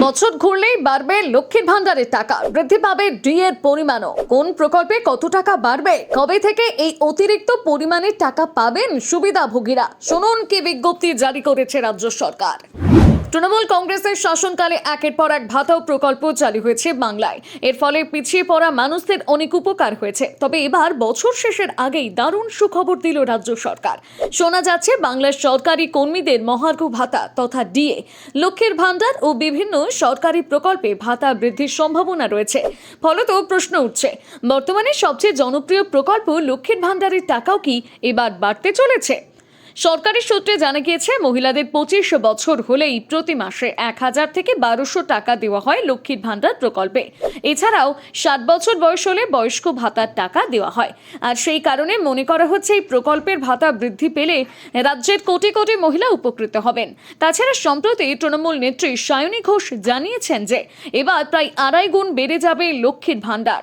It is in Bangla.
বছর ঘুরলেই বাড়বে লক্ষ্মীর ভান্ডারের টাকা। বৃদ্ধি পাবে ডি এর পরিমাণও। কোন প্রকল্পে কত টাকা বাড়বে? কবে থেকে এই অতিরিক্ত পরিমাণের টাকা পাবেন সুবিধাভোগীরা? শুনুন কি বিজ্ঞপ্তি জারি করেছে রাজ্য সরকার। তৃণমূল কংগ্রেসের শাসনকালে একের পর এক ভাতাও প্রকল্প চালু হয়েছে বাংলায়। এর ফলে পিছিয়ে পড়া মানুষদের অনেক উপকার হয়েছে। তবে এবার বছর শেষের আগেই দারুণ সুখবর দিল রাজ্য সরকার। শোনা যাচ্ছে, বাংলার সরকারি কর্মীদের মহার্ঘ ভাতা তথা ডিএ। লক্ষ্মীর ভাণ্ডার ও বিভিন্ন সরকারি প্রকল্পে ভাতা বৃদ্ধির সম্ভাবনা রয়েছে। ফলত প্রশ্ন উঠছে, বর্তমানে সবচেয়ে জনপ্রিয় প্রকল্প লক্ষ্মীর ভাণ্ডারের টাকাও কি এবার বাড়তে চলেছে? সরকারি সূত্রে জানা গিয়েছে, মহিলাদের পঁচিশ বছর হলেই প্রতি মাসে এক হাজার থেকে বারোশো টাকা দেওয়া হয় লক্ষ্মীর ভাণ্ডার প্রকল্পে। এছাড়াও ষাট বছর বয়স হলে বয়স্ক ভাতার টাকা দেওয়া হয়। আর সেই কারণে মনে করা হচ্ছে, এই প্রকল্পের ভাতা বৃদ্ধি পেলে রাজ্যের কোটি কোটি মহিলা উপকৃত হবেন। তাছাড়া সম্প্রতি তৃণমূল নেত্রী সায়নী ঘোষ জানিয়েছেন যে, এবার প্রায় আড়াই গুণ বেড়ে যাবে লক্ষ্মীর ভাণ্ডার।